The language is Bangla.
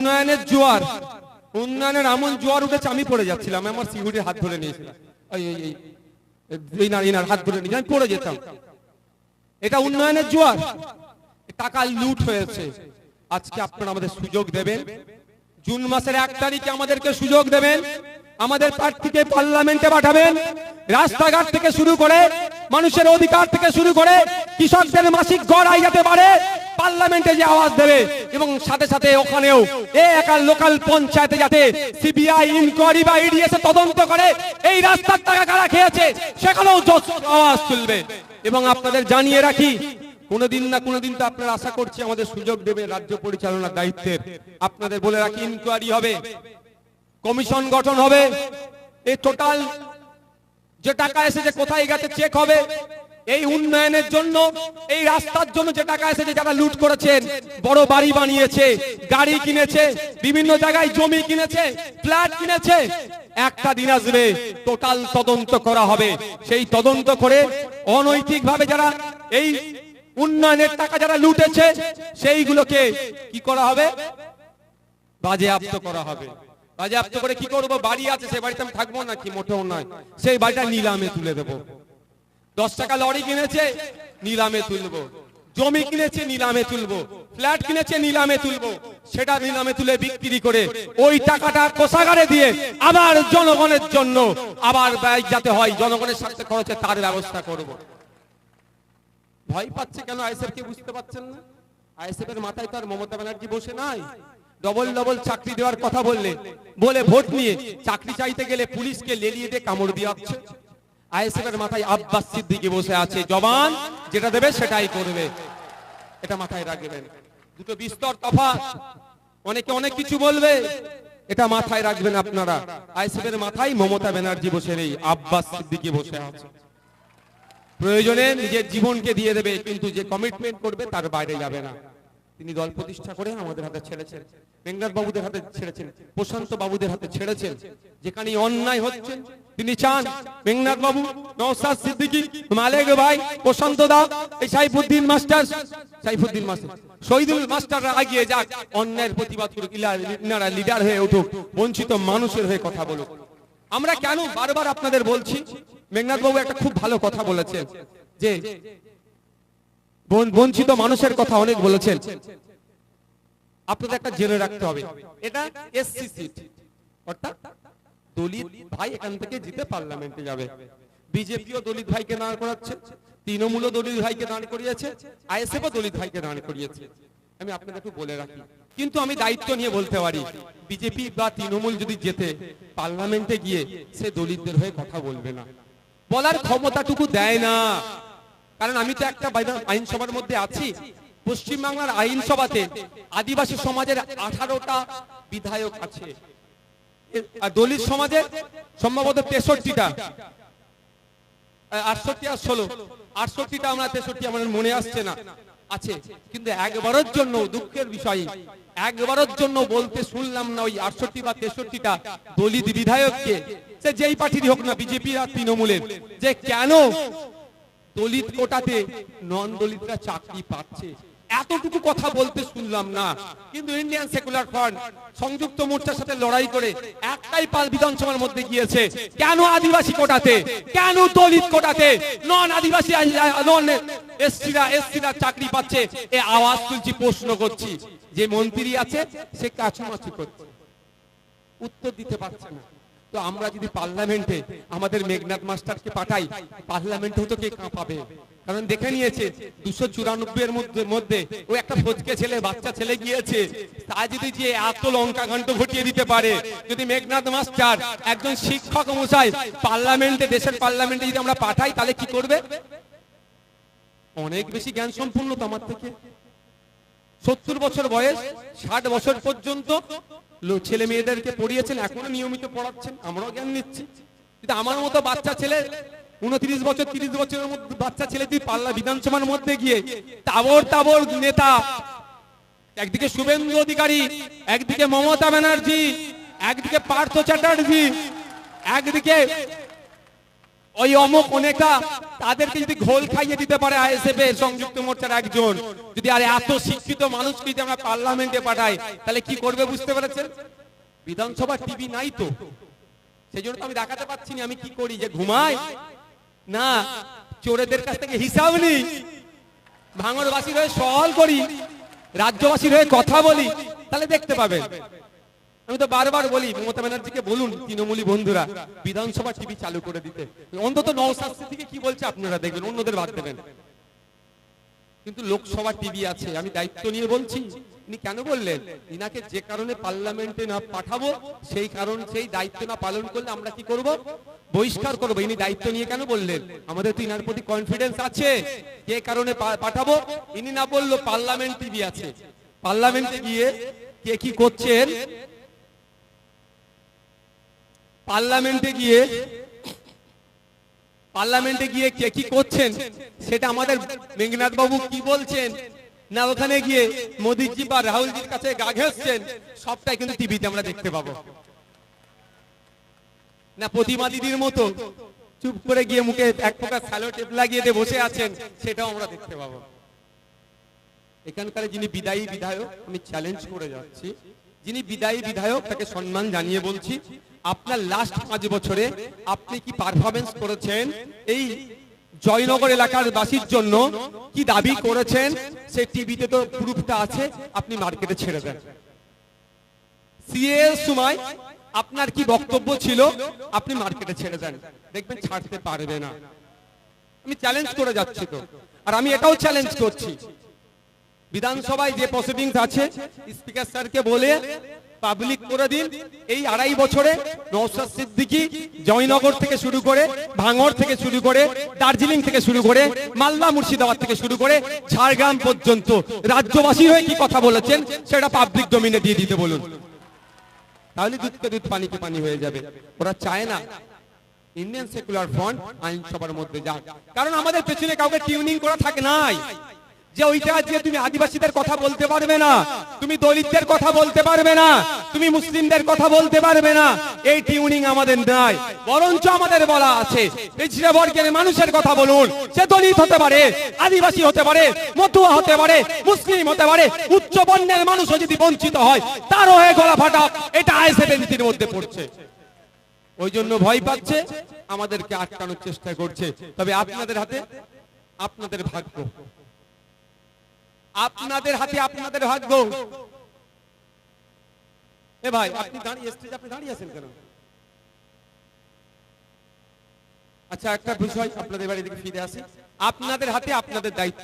উন্নয়নের জোয়ার, উন্নয়নের এমন জোয়ার উঠেছে, আমি পড়ে যাচ্ছিলাম, আমার সিকিউরিটির হাত ধরে নিয়েছিলাম হাত ধরে নিয়ে আমি পড়ে যেতাম। এটা উন্নয়নের জোয়ার। টাকা লুট হয়েছে। আজকে আপনারা আমাদের সুযোগ দেবেন। জুন মাসের এক তারিখে আমাদেরকে সুযোগ দেবেন। আমাদের প্রার্থীকে পার্লামেন্টে পাঠাবেন। রাস্তাঘাট থেকে শুরু করে মানুষের অধিকার থেকে শুরু করে কৃষকদের মাসিক গড় আই যেতে পারে পার্লামেন্টে যে আওয়াজ দেবে এবং সাথে সাথে ওখানেও এ একার লোকাল পঞ্চায়েতে যাতে সিবিআই ইনকোয়ারি বা ইডিএস তদন্ত করে, এই রাস্তার টাকা কারা খেয়েছে, সেখানেও আওয়াজ তুলবে। এবং আপনাদের জানিয়ে রাখি, কোনোদিন না কোনোদিন তো আপনারা আশা করছি আমাদের সুযোগ দেবে রাজ্য পরিচালনার দায়িত্বের। আপনাদের বলে রাখি ইনকোয়ারি হবে, কমিশন গঠন হবে এই টোটাল যে টাকা এসেছে কোথায় গেছে চেক হবে এই উন্নয়নের জন্য, এই রাস্তার জন্য যে টাকা এসেছে, যারা লুট করেছেন, বড় বাড়ি বানিয়েছে, গাড়ি কিনেছে, বিভিন্ন জায়গায় জমি কিনেছে, ফ্ল্যাট কিনেছে, একটা দিন আসবে টোটাল তদন্ত করা হবে। সেই তদন্ত করে অনৈতিকভাবে যারা এই উন্নয়নের টাকা যারা লুটেছে, সেইগুলোকে কি করা হবে? বাজে বাজেয়াপ্ত করা হবে। বাজে বাজেয়াপ্ত করে কি করব? বাড়ি আছে সেই বাড়িতে আমি থাকব নাকি? মোটেও নয়। সেই বাড়িটা নিলামে তুলে দেবো। দশ টাকা লরি কিনেছে, নিলামে তুলবো। জমি কিনেছে, নিলামে তুলবো। ফ্ল্যাট কিনেছে, নিলামে তুলবো। সেটা নিলামে তুলে বিক্রি করে ওই টাকাটা কোষাগারে দিয়ে আবার জনগণের জন্য আবার ব্যয় যাতে হয়, জনগণের স্বার্থে খরচে তার ব্যবস্থা করব। ভয় পাচ্ছে কেন আইএসএফ কে বুঝতে পারছেন না? আইএসএফ এর মাথায় তো আর মমতা ব্যানার্জি বসে নাই। ডবল ডবল চাকরি দেওয়ার কথা বললে, বলে ভোট নিয়ে চাকরি চাইতে গেলে পুলিশকে লেলিয়ে দিয়ে কামড় দিয়ে আসছে আইএসএফ এর মাথায় আব্বাস সিদ্দিকি বসে আছে, জবান যেটা দেবে সেটাই করবে। এটা মাথায় রাখবেন। দুটো বিস্তর তফাৎ। অনেকে অনেক কিছু বলবে, এটা মাথায় রাখবেন আপনারা। আইএসএফ মাথায় মমতা ব্যানার্জি বসে নেই, আব্বাস সিদ্দিকি বসে আছে। প্রয়োজনে নিজের জীবনকে দিয়ে দেবে, কিন্তু যে কমিটমেন্ট করবে তার বাইরে যাবে না। তিনি দল প্রতিষ্ঠা করে আমাদের হাতে ছেড়েছেন। বেঙ্গার বাবুদের হাতে ছেড়েছেন, প্রশান্ত বাবুদের হাতে ছেড়েছেন। যেখানে অন্যায় হচ্ছে, তিনি চান মেঘনাথ বাবু নওসাদ সিদ্দিকী, মালেক ভাই, প্রশান্ত দা, এই সাইফুদ্দিন মাস্টার সাইফুদ্দিন মাস্টার, শহীদুল মাস্টাররা এগিয়ে যাক, অন্যায়ের প্রতিবাদ করুক ইনারা লিডার হয়ে উঠুক, বঞ্চিত মানুষের হয়ে কথা বলুক। আমরা কেন বারবার আপনাদের বলছি মেঘনাথ বাবু একটা খুব ভালো কথা বলেছেন, যে বঞ্চিত মানুষের কথা অনেক বলেছেন। আপনাদের একটা জেনে রাখতে হবে। এটা এসসি সিট। অর্থাৎ দলিত ভাই এখান থেকে জিতে পার্লামেন্টে যাবে। বিজেপিও দলিত ভাইকে দাঁড় করাচ্ছে, তৃণমূলও দলিত ভাইকে দাঁড় করিয়েছে, আইএসএফও দলিত ভাইকে দাঁড় করিয়েছে। আমি আপনাদের একটু বলে রাখি। কিন্তু আমি দায়িত্ব নিয়ে বলতে পারি, বিজেপি বা তৃণমূল যদি যেতে পার্লামেন্টে গিয়ে সে দলিতদের হয়ে কথা বলবে না। বলার ক্ষমতাটুকু দেয় না। কারণ আমি তো একটা আইনসভার মধ্যে আছি। পশ্চিমবাংলার আইনসভাতে আদিবাসী সমাজের আঠারোটা বিধায়ক আছে। আর দলিত সমাজের সম্ভবত তেষট্টিটা। আটষট্টি আর ষোলো। আটষট্টিটা আমরা তেষট্টি আমার মনে আসছে না, আছে। কিন্তু একবারের জন্য দুঃখের বিষয়, একবারের জন্য বলতে শুনলাম না ওই আটষট্টি বা তেষট্টিটা দলিত বিধায়ককে। সে যেই পার্টিরই হোক না বিজেপি আর তৃণমূলের। যে কেন দলিত কোটাতে নন দলিতরা চাকরি পাচ্ছে। এতটুকু কথা বলতে শুনলাম না। কিন্তু ইন্ডিয়ান সেকুলার ফ্রন্ট সংযুক্ত মোর্চার সাথে লড়াই করে একটাই পাল বিধানসভার মধ্যে গিয়েছে। কেন আদিবাসী কোটাতে? কেন দলিত কোটাতে? নন আদিবাসী, নন এসসিরা এসসিরা চাকরি পাচ্ছে। এ আওয়াজ তুলছি, প্রশ্ন করছি। যে মন্ত্রী আছে, সে কাছুমাছি করছে। উত্তর দিতে পারছে না। তো আমরা যদি পার্লামেন্টে আমাদের মেঘনাথ মাস্টারকে পাঠাই পার্লামেন্টে তো কে কাঁপাবে? কারণ দেখে নিয়েছে, দুশো চুরানব্বই এর মধ্যে ও একটা ফজকে ছেলে, বাচ্চা ছেলে গিয়েছে। তা যদি যে এত লঙ্কা ঘন্ট ঘটিয়ে দিতে পারে, যদি মেঘনাথ মাস্টার একজন শিক্ষক মশাই পার্লামেন্টে, দেশের পার্লামেন্টে যদি আমরা পাঠাই, তাহলে কি করবে? অনেক বেশি জ্ঞান সম্পূর্ণ তো আমার থেকে। সত্তর বছর বয়স, ষাট বছর পর্যন্ত ছেলে মেয়েদেরকে পড়িয়েছেন, এখনও নিয়মিত পড়াচ্ছেন, আমরাও জ্ঞান নিচ্ছি। কিন্তু আমার মতো বাচ্চা ছেলে, উনত্রিশ বছর, তিরিশ বছরের মধ্যে বাচ্চা ছেলে তুই পাল্লা বিধানসভার মধ্যে গিয়ে তাবর তাবর নেতা। একদিকে শুভেন্দু অধিকারী, একদিকে মমতা ব্যানার্জি, একদিকে পার্থ চ্যাটার্জি, একদিকে ওই অমুক অনেকা তাদেরকে যদি ঘোল খাইয়ে দিতে পারে আইএসএফ এর সংযুক্ত মোর্চার একজন, যদি আর এত শিক্ষিত মানুষকে যদি আমরা পার্লামেন্টে পাঠাই, তাহলে কি করবে বুঝতে পেরেছেন? বিধানসভা টিভি নাই তো। সেই জন্য তো আমি দেখাতে পাচ্ছি না, আমি কি করি? যে ঘুমাই? না, চোরেদের কাছ থেকে হিসাব নিই। ভাঙরবাসীর হয়ে সওয়াল করি, রাজ্যবাসীর হয়ে কথা বলি, তাহলে দেখতে পাবেন। আমি তো বারবার বলি, মমতা ব্যানার্জিকে বলুন, তৃণমূলী বন্ধুরা, বিধানসভা টিভি চালু করে দিতে। অন্তত নৌসাদ থেকে কি বলছে আপনারা দেখবেন, অন্যদের বাদ দেবেন। কিন্তু লোকসভা টিভি আছে, আমি দায়িত্ব নিয়ে বলছি, ইনি কেন বললেন? ইনাকে যে কারণে পার্লামেন্টে না পাঠাবো, সেই কারণ, সেই দায়িত্ব না পালন করলে আমরা কি করব? বহিষ্কার করব, ইনি দায়িত্ব নিয়ে কেন বললেন? আমাদের তো ইনার প্রতি কনফিডেন্স আছে, যে কারণে পাঠাবো? ইনি না বলল পার্লামেন্ট টিভি আছে। পার্লামেন্টে গিয়ে কে কি করছেন? পার্লামেন্টে গিয়ে পার্লামেন্টে গিয়ে কে কি করছেন, সেটা আমাদের মেঘনাথ বাবু কি বলছেন? না, ওখানে গিয়ে মোদিজি বা রাহুলজির কাছে গা ঘেঁষছেন, সবটাই কিন্তু টিভিতে আমরা দেখতে পাবো। না, প্রতিমা দিদির মতো চুপ করে গিয়ে মুখে এক প্রকার স্যালো টেপ লাগিয়ে দিয়ে বসে আছেন, সেটাও আমরা দেখতে পাবো। এখানকার যিনি বিদায়ী বিধায়ক, আমি চ্যালেঞ্জ করে যাচ্ছি। যিনি বিদায়ী বিধায়ক, তাকে সম্মান জানিয়ে বলছি। আপনার লাস্ট পাঁচ বছরে আপনি কি পারফরমেন্স করেছেন? এই জয়নগর এলাকার বাসীর জন্য কি দাবি করেছেন? সেই টিভিতে তো প্রুফটা আছে, আপনি মার্কেটে ছেড়ে দেন। সিএ সময় আপনার কি বক্তব্য ছিল? আপনি মার্কেটে ছেড়ে দেন। দেখবেন ছাড়তে পারবে না। আমি চ্যালেঞ্জ করে যাচ্ছি তো। আর আমি এটাও চ্যালেঞ্জ করছি। বিধানসভায় যে প্রসিডিংস আছে স্পিকার স্যারকে বলে পাবলিক করে দিন। এই আড়াই বছরে নৌসাদ সিদ্দিকি জয়নগর থেকে শুরু করে ভাঙর থেকে শুরু করে দার্জিলিং থেকে শুরু করে মালদা মুর্শিদাবাদ থেকে শুরু করে ঝাড়গ্রাম পর্যন্ত রাজ্যবাসী হয়ে কি কথা বলেছেন সেটা পাবলিক ডোমিনে দিয়ে দিতে বলুন। তাহলে দুধকে দুধ পানিকে পানি হয়ে যাবে। ওরা চায় না ইন্ডিয়ান সেকুলার ফ্রন্ট আইনসভার মধ্যে যাক। কারণ আমাদের পেছনে কাউকে টিউনিং করা থাকে নাই। যে ওইটা যে তুমি আদিবাসীদের কথা বলতে পারবে না, তুমি দলিতদের কথা বলতে পারবে না, তুমি মুসলিমদের কথা বলতে পারবে না, এই টিউনিং আমাদের নাই, বরঞ্চ আমাদের বলা আছে। পিছিয়ে বর্গের মানুষের কথা বলুন, সে দলিত হতে পারে, আদিবাসী হতে পারে, মতুয়া হতে পারে, মুসলিম হতে পারে, উচ্চ বর্ণের মানুষও যদি বঞ্চিত হয়, তারও হয়ে গলা ফাটা, এটা আইসেফ নীতির মধ্যে পড়ছে। ওই জন্য ভয় পাচ্ছে, আমাদেরকে আটকানোর চেষ্টা করছে। তবে আপনাদের হাতে, আপনাদের ভাগ্য। আপনাদের হাতে আপনাদের ভাগ্য। এ ভাই, আপনি দাঁড়িয়ে স্টেজ আপনি দাঁড়িয়ে আছেন কেন? আচ্ছা একটা বিষয় আপনাদের বাড়ি থেকে ফিরে আসি। আপনাদের হাতে আপনাদের দায়িত্ব।